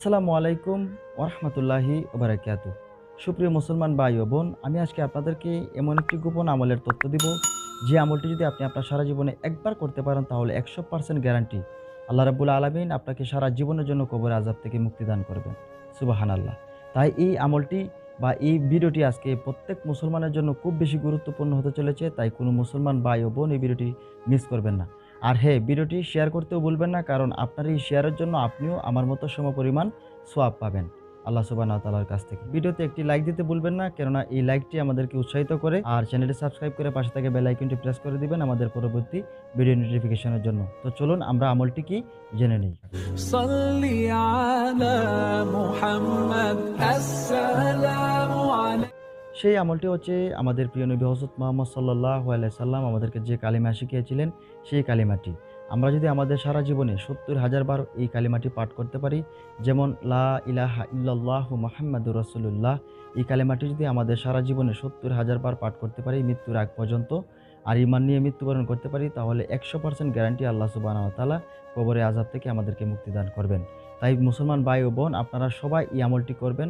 আসসালামু আলাইকুম ওরহমতুল্লাহি ওবরাকাত সুপ্রিয় মুসলমান ভাই ও বোন, আমি আজকে আপনাদেরকে এমন একটি গোপন আমলের তথ্য দিব, যে আমলটি যদি আপনি আপনার সারা জীবনে একবার করতে পারেন, তাহলে একশো পার্সেন্ট গ্যারান্টি আল্লাহ রাবুল আলমিন আপনাকে সারা জীবনের জন্য কবর আজাব থেকে মুক্তিদান করবেন। সুবাহান আল্লাহ তাই এই আমলটি বা এই ভিডিওটি আজকে প্রত্যেক মুসলমানের জন্য খুব বেশি গুরুত্বপূর্ণ হতে চলেছে, তাই কোনো মুসলমান ভাই ও বোন এই ভিডিওটি মিস করবেন না। আর হ্যাঁ ভিডিওটি শেয়ার করতেও ভুলবেন না, কারণ আপনার এই শেয়ারের জন্য আপনিও আমার মতো সমপরিমাণ সোয়াব পাবেন। আল্লাহ সুবাহ তালার কাছ থেকে। ভিডিওতে একটি লাইক দিতে ভুলবেন না, কেননা এই লাইকটি আমাদেরকে উৎসাহিত করে আর চ্যানেলটি সাবস্ক্রাইব করে পাশে থেকে বেল আইকনটি প্রেস করে দিবেন আমাদের পরবর্তী ভিডিও নোটিফিকেশনের জন্য। তো চলুন, আমরা আমলটি কি জেনে নিই। সেই আমলটি হচ্ছে আমাদের প্রিয় নবী হজরত মোহাম্মদ সাল্লাহ সাল্লাম আমাদেরকে যে কালিমা শিখিয়েছিলেন, সেই কালিমাটি। আমরা যদি আমাদের সারা জীবনে সত্তর হাজার বার এই কালিমাটি পাঠ করতে পারি, যেমন, লা ইলাহা ইল্লাল্লাহ মোহাম্মদুর রসুল্লাহ এই কালিমাটি যদি আমাদের সারা জীবনে সত্তর হাজার বার পাঠ করতে পারি মৃত্যুর আগ পর্যন্ত, আর ইমান নিয়ে মৃত্যুবরণ করতে পারি, তাহলে একশো পার্সেন্ট গ্যারান্টি আল্লাহ সুবাহ তালা কবরে আজাব থেকে আমাদেরকে মুক্তিদান করবেন। তাই মুসলমান ভাই ও বোন, আপনারা সবাই এই আমলটি করবেন।